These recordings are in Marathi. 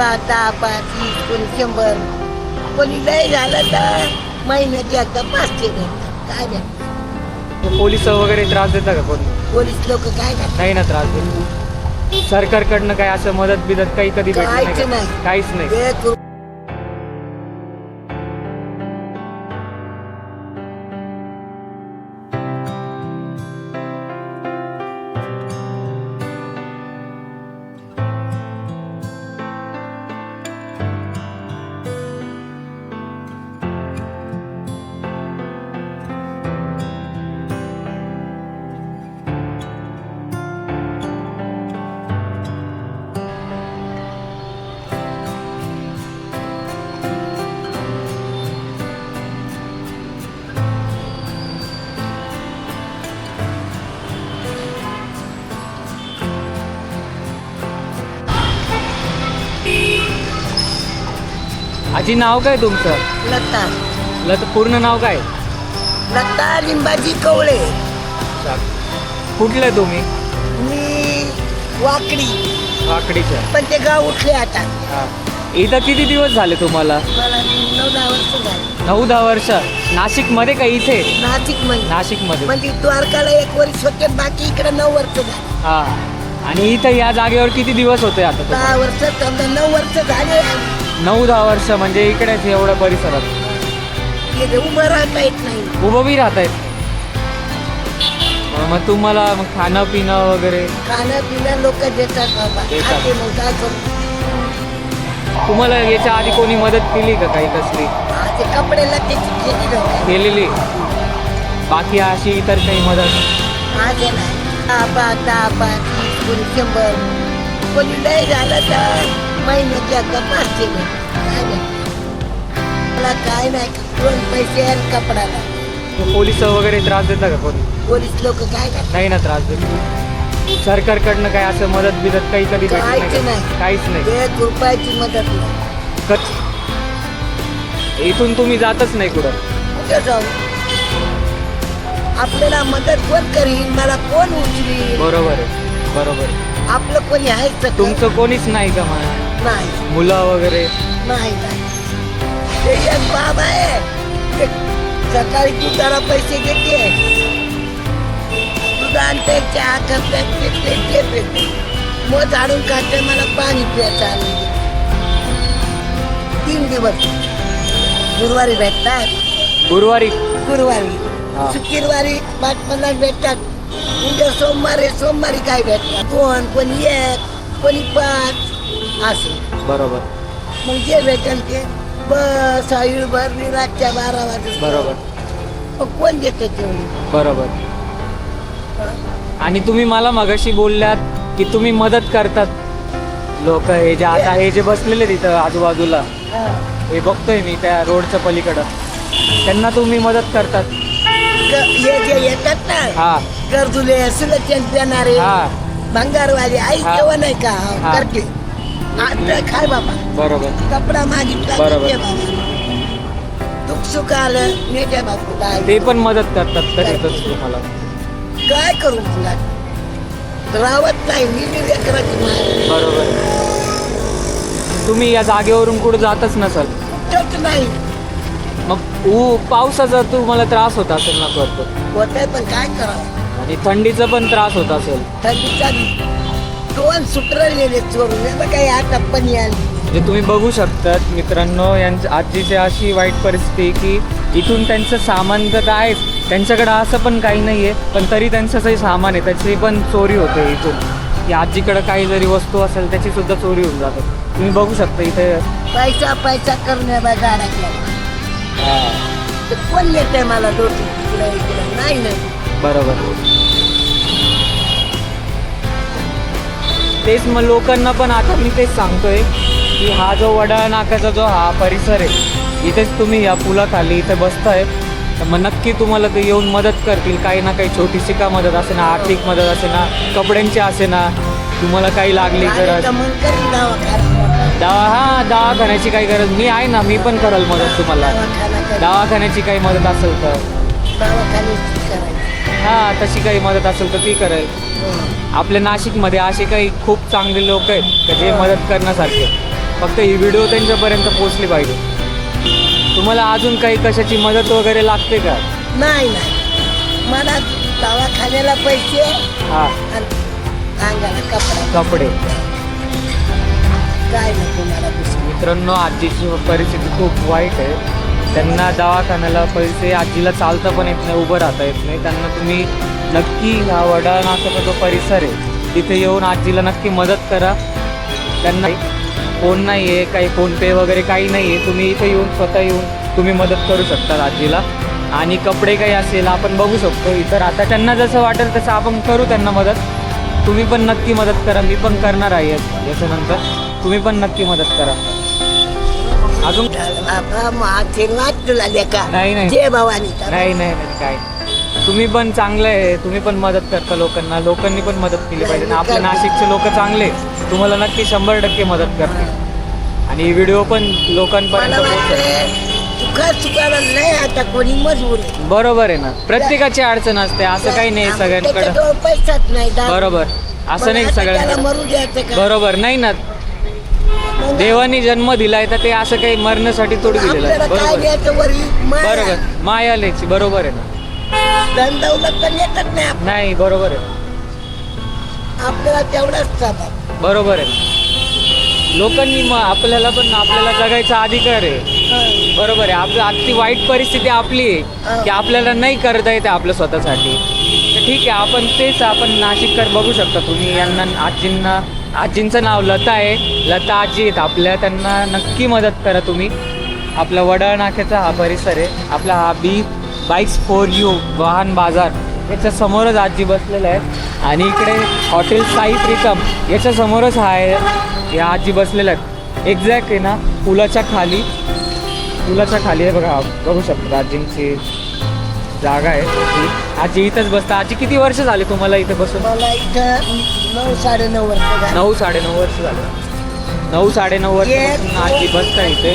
पाच दहा पाच वीस कोणी शंभर. कोणी लय झालं तर महिन्याची आता पाचशे देतात. काय देतात पोलीस वगैरे त्रास देता का कोणी? पोलीस लोक काय करतात नाही ना त्रास देत. सरकारकडनं काय असं मदत बिदत काही कधी का? नाही. काहीच नाही. ते आजी नाव काय तुमचं? लता. लत पूर्ण नाव काय? लता लिंबाची कवळे. कुठलं तुम्ही? मी वाकडी. वाकडीचं. पण ते गाव उठले आता. हा. इथं किती दिवस झाले तुम्हाला? मला नऊ दहा वर्ष झाली. नऊ दहा वर्ष. नाशिकमध्ये का इथे? नाशिकमध्ये नाशिकमध्ये म्हणजे द्वारकाला एक वर्ष होते बाकी इकडे नऊ वर्ष झाली. हा. आणि इथं या जागेवर किती दिवस होते आता तुम्हाला? दहा वर्ष नऊ वर्ष झाले. नऊ दहा वर्ष म्हणजे इकडेच एवढ्या परिसरात. इथे उभं राहता येत नाही. उभं बी राहत आहेत मग तुम्हाला मग खाणं पिणं वगैरे? खाणं पिणं लोक देतात बाबा. देतात. खाते मग काय करू तुम्हाला याच्या आधी कोणी मदत केली का काही कसली? हा, ते कपड्याला त्याची खेती लोक. केलेली. बाकी अशी इतर काही मदत? आज आहे ना दहा पाच दहा पाच कोणी शंभर. कोणी लय झालं तर महिन्याची आता पाचशे देतात. काय देतात? मला काय नाही दोन पैसे आणि कपडाला पोलीस वगैरे त्रास देता का कोणी? पोलीस लोक काय करतात? नाही ना त्रास देत. सरकारकडनं काय असं मदत बिदत काही कधी भेटली काहीच नाही का? नाही. काहीच नाही. एक रुपयाची मदत नाही. कच इथून तुम्ही जातच नाही कुठं. कुठे जाऊ? आपल्याला मदत कोण करीन? मला कोण उचलील बरोबर आहे. बरोबर आहे. आपलं कोणी तर तुमचं कोणीच नाही का नाही. मुलं वगैरे? नाही नाही. ते एक बाब आहे ते सकाळी दुधाला पैसे घेते. दूध आणते चहा करते पिते ते पिते मग झाडून काढते मला पाणी प्यायचं आलं तीन दिवस. गुरुवारी भेटतात गुरुवारी? गुरुवारी. हा. शुक्रवारी पन्नास भेटतात. उद्या सोमवारी सोमवारी काय भेटतात दोन कोणी एक कोणी पाच. असे बरोबर. मग जे भेटेल ते बस भरली रातच्या बारा वाजता बरोबर. मग कोण देते तेवढी बरोबर. आणि तुम्ही मला मगाशी बोलल्यात की तुम्ही मदत करतात. लोक हे जे आता हे जे बसलेले तिथं आजूबाजूला हा. हे बघतोय मी त्या रोडच्या पलीकडं. त्यांना तुम्ही मदत करतात. ग- हे जे येतात ना हा. गरजुले सुलचन देणारे हा. भंगारवाले आई हा. जेवण आहे का? हा. करते आता खाय बाबा. बरोबर. कपडा मागितला बरोबर. दे बाबा. दुःख सुख आलं नेते बापू काय? ते पण मदत करतात तर येतच तुम्हाला. काय करू मला रावत नाही मी लेकराची माय बरोबर. तुम्ही या जागेवरून कुठं जातच नसाल. कुठंच नाही. मग ऊ पावसाचा तुम्हाला त्रास होत असेल ना करतो होतंय पण काय करावं? आणि थंडीचा पण त्रास होत असेल. थंडीचा दोन चोरून. काही आता पण म्हणजे तुम्ही बघू शकतात मित्रांनो यांच्या आजीची अशी वाईट परिस्थिती की इथून त्यांचं सामान तर आहेच त्यांच्याकडे असं पण काही नाही आहे पण तरी त्यांचं काही सामान आहे. त्याची पण चोरी होते इथून. की आजीकडे काही जरी वस्तू असेल त्याची सुद्धा चोरी होऊन जाते. तुम्ही बघू शकता इथे. पैसा पैसा तर कोण नेते मला नाही नाही. बरोबर. तेच मग लोकांना पण आता मी तेच सांगतोय की हा जो वडाळा नाकाचा जो हा परिसर आहे इथेच तुम्ही या पुलाखाली इथे बसताय. तर मग नक्की तुम्हाला ते येऊन मदत करतील काही ना काही छोटीशी का मदत असे ना आर्थिक मदत असे ना कपड्यांची असे ना तुम्हाला काही लागली गरज. दवा हा दवाखान्याची काही गरज मी आहे ना मी पण करल मदत तुम्हाला. दवाखान्याची काही मदत असेल तर. हा तशी काही मदत असेल तर ती करेल. आपल्या नाशिकमध्ये असे काही खूप चांगले लोक आहेत का जे मदत करण्यासारखे फक्त ही व्हिडिओ त्यांच्यापर्यंत पोहोचली पाहिजे. तुम्हाला अजून काही कशाची मदत वगैरे लागते का? नाही नाही. मला दवाखान्याला पैसे हा. अंगाला कपडा. कपडे. काय नको मला दुसरं. मित्रांनो आजीची परिस्थिती खूप वाईट आहे. त्यांना दवाखान्याला पैसे आजीला चालता पण येत नाही उभं राहता येत नाही. त्यांना तुम्ही नक्की हा वडाळनाथाचा जो परिसर आहे तिथे येऊन आजीला नक्की मदत करा. त्यांना फोन नाही आहे काही फोनपे वगैरे काही नाही आहे तुम्ही इथे येऊन स्वतः येऊन तुम्ही मदत करू शकता आजीला. आणि कपडे काही असेल आपण बघू शकतो इतर. आता त्यांना जसं वाटेल तसं आपण करू त्यांना मदत. तुम्ही पण नक्की मदत करा. मी पण करणार आहे याच्यानंतर तुम्ही पण नक्की मदत करा. अजून तुला लेका नाही, नाही. जय भवानी नाही नाही नाही काय तुम्ही पण चांगलं आहे. तुम्ही पण मदत करता लोकांना. लोकांनी पण मदत केली पाहिजे. आणि आपले नाशिकचे लोक चांगले तुम्हाला नक्की शंभर टक्के मदत करतील. आणि ही व्हिडिओ पण लोकांपर्यंत मला पोहोचेल. वाटतं सुखा सुखाला नाही आता कोणी मजबूर आहे. बरोबर आहे ना. प्रत्येकाची अडचण असते. असं काही नाही सगळ्यांकडे. त्याच्याजवळ पैसाच नाही दारू. बरोबर. असं नाही मग आता त्याला सगळ्यांकडे. मरू द्यायचं का? बरोबर. नाही ना. देवाने जन्म दिलाय तर ते असं काही मरण्यासाठी थोडी दिलेलं आहे. आपल्याला काय बरोबर द्यायचं वरी? माया. बरोबर. मायालेची बरोबर आहे ना? धन दौलत तर नेतच नाही आप- नाही बरोबर आहे. आपल्याला तेवढाच चालत. बरोबर आहे लोकांनी मग आपल्याला पण आपल्याला जगायचा अधिकार आहे. बरोबर आहे. आपलं आजची वाईट परिस्थिती आपली आहे की आपल्याला नाही करता येते आपल्या स्वतःसाठी. तर ठीक आहे आपण तेच आपण नाशिककर बघू शकता तुम्ही यांना आजींना. आजींचं नाव लता आहे. लता आजी आहेत आपल्या. त्यांना नक्की मदत करा तुम्ही. आपला वडाळ नाक्याचा हा परिसर आहे. आपला हा बी बाईक्स फोर यू वाहन बाजार याच्या समोरच आजी बसलेलं आहे आणि इकडे हॉटेल साई प्रीतम याच्या समोरच हा आहे. या आजी बसलेल्या आहेत. एक्झॅक्ट आहे ना पुलाच्या खाली. पुलाच्या खाली आहे बघा. बघू शकता आजींची जागा आहे. ही. आजी इथंच बसता. आजी किती वर्ष झाले तुम्हाला इथे बसून? मला इथं नऊ साडे नऊ वर्ष झाली. नऊ साडेनऊ वर्ष झाले. नऊ साडेनऊ वर्षापासून आजी बसता इथे.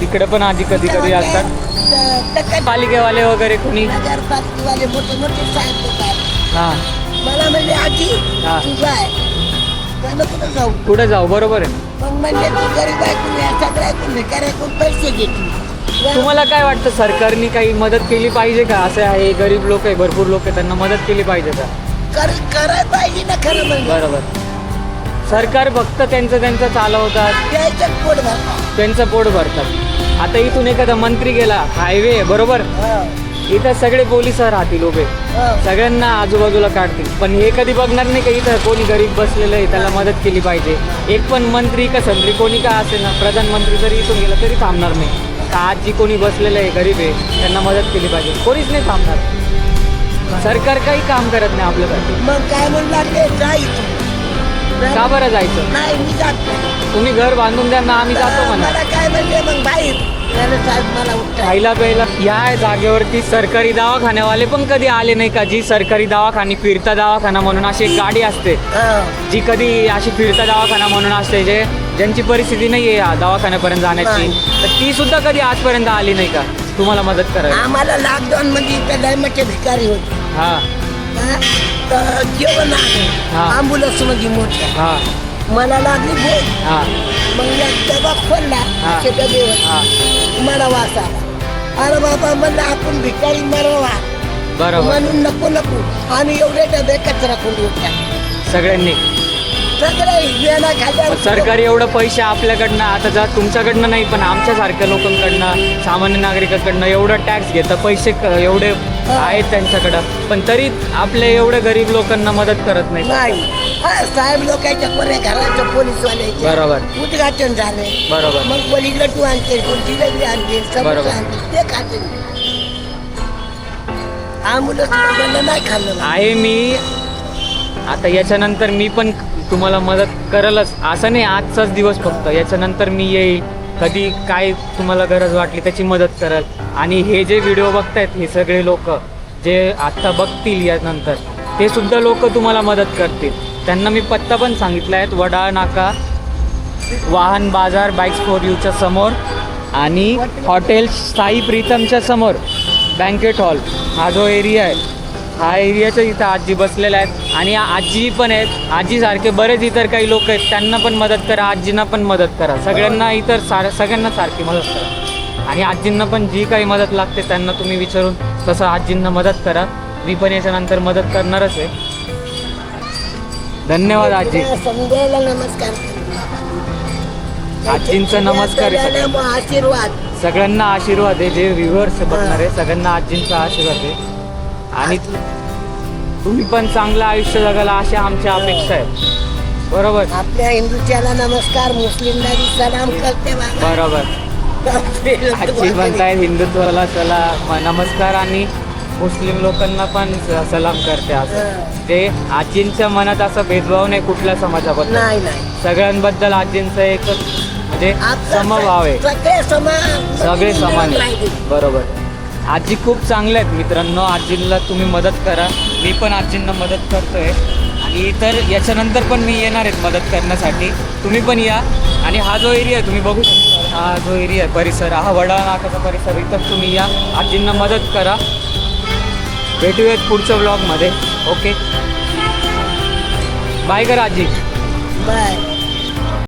तिकडे पण आजी कधी कधी असतात. पालिकेवाले वगैरे कोणी? नगरपालिकेवाले मोठे मोठे साहेब होतात हां. मला म्हणजे आजी हा. तू त्यानं कुठं जाऊ? पुढे जाऊ? बरोबर आहे. मग म्हणजे तू गरीब ऐकून या सगळ्याकून भिकाऱ्याकून पैसे घेतली. तुम्हाला काय वाटतं सरकारने काही मदत केली पाहिजे का? असं आहे गरीब लोक आहे भरपूर लोक आहे त्यांना मदत केली पाहिजे का? कर करायला पाहिजे ना खरं म्हणजे. बरोबर. सरकार फक्त त्यांचं त्यांचं चालवतात. द्यायचं पोट भरता. त्यांचं पोट भरतात आता इथून एखादा मंत्री गेला हायवे आहे बरोबर? इथं सगळे पोलीस राहतील उभे. सगळ्यांना आजूबाजूला काढतील. पण हे कधी बघणार नाही का इथं कोणी गरीब बसलेलं आहे त्याला मदत केली पाहिजे. एक पण मंत्री का संत्री कोणी का असेल ना प्रधानमंत्री जरी इथून गेला तरी थांबणार नाही. का आज जी कोणी बसलेलं आहे गरीब आहे त्यांना मदत केली पाहिजे. कोणीच नाही थांबणार. सरकार काही काम करत नाही आपल्यासाठी मग काय म्हणला इथून का बरं जायचं? नाही मी जात नाही. तुम्ही घर बांधून द्या ना आम्ही जातो म्हणा. काय म्हणजे मग बाहेर? खायला प्यायला या जागेवरती सरकारी दवाखान्यावाले पण कधी आले नाही का? जी सरकारी दवाखानी फिरता दवाखाना म्हणून अशी एक गाडी असते. जी कधी अशी फिरता दवाखाना म्हणून असते जे ज्यांची परिस्थिती नाही आहे या दवाखान्यापर्यंत जाण्याची. तर ती सुद्धा कधी आजपर्यंत आली नाही का? तुम्हाला मदत करायला आम्हाला लॉकडाऊन मध्ये इथं मोठे भिकारी होते. हा. हा? तर जेवण आहे. अँब्युलन्समध्ये मोठ्या हा. मला लागली भूक. हा. मग एक डबा खोलला हा. हा. मला वास आला. अरे बाबा म्हणलं आपण भिकारी मरावा. बरोबर. म्हणून नको नको. आणि एवढे डबे कचरा कोंडी होतात सगळ्यांनी. सरकार एवढं पैसे आपल्याकडनं आता जर तुमच्याकडनं नाही पण आमच्यासारख्या लोकांकडनं सामान्य नागरिकांकडनं एवढं टॅक्स घेतं पैसे एवढे आहेत त्यांच्याकडं. पण तरी आपल्या एवढ्या गरीब लोकांना मदत करत नाही. नाही साहेब लोकांच्या घराच्या बरोबर. उद्घाटन झाले. बरोबर. मग कोणी लटू आणते कोण जिलेबी आणते बरोबर. ते खाते नाही खाल्लं. आहे मी. आता याच्यानंतर मी पण तुम्हाला मदत करलच. असं नाही आजचाच दिवस फक्त. याच्यानंतर मी येईल. कधी काय तुम्हाला गरज वाटली त्याची मदत करल. आणि हे जे व्हिडिओ बघतायत हे सगळे लोक जे आत्ता बघतील यानंतर ते सुद्धा लोक तुम्हाला मदत करतील. त्यांना मी पत्ता पण सांगितला आहे वडाळ नाका वाहन बाजार बाईक्स फॉर यूच्या समोर आणि हॉटेल साई प्रीतमच्या समोर बँकेट हॉल हा जो एरिया आहे हा एरियाच्या इथं आजी बसलेल्या आहेत. आणि आजी पण आहेत. आजीसारखे बरेच इतर काही लोक आहेत. त्यांना पण मदत करा आजींना पण मदत करा. सगळ्यांना इतर सार सगळ्यांना सारखी मदत करा. आणि आजींना पण जी काही मदत लागते त्यांना तुम्ही विचारून तसं आजींना मदत करा. मी पण याच्यानंतर मदत करणारच आहे. धन्यवाद आजी. समजायला नमस्कार. आजींचा नमस्कार आशीर्वाद. सगळ्यांना आशीर्वाद आहे. जे व्ह्युअर्स बघणार आहे सगळ्यांना आजींचा आशीर्वाद आहे. आणि तुम्ही पण चांगलं आयुष्य जगायला अशा आमच्या अपेक्षा आहेत बरोबर? आपल्या हिंदूच्याला नमस्कार मुस्लिमला सलाम करते. बरोबर. आजी म्हणताय हिंदुत्वाला चला नमस्कार आणि मुस्लिम लोकांना पण सलाम करते असं. ते आजींच्या मनात असा भेदभाव नाही कुठल्या समाजाबद्दल. सगळ्यांबद्दल आजींचं एक म्हणजे समभाव आहे. सगळे समान. बरोबर. आजी खूप चांगल्या आहेत मित्रांनो. आजींना तुम्ही मदत करा. मी पण आजींना मदत करतो आहे आणि इतर याच्यानंतर पण मी येणार आहेत मदत करण्यासाठी. तुम्ही पण या. आणि हा जो एरिया आहे तुम्ही बघू शकता. हा जो एरिया आहे परिसर. हा वडा नाकाचा परिसर. इथं तुम्ही या. आजींना मदत करा. भेटूयात पुढच्या ब्लॉगमध्ये ओके बाय करा आजी. बाय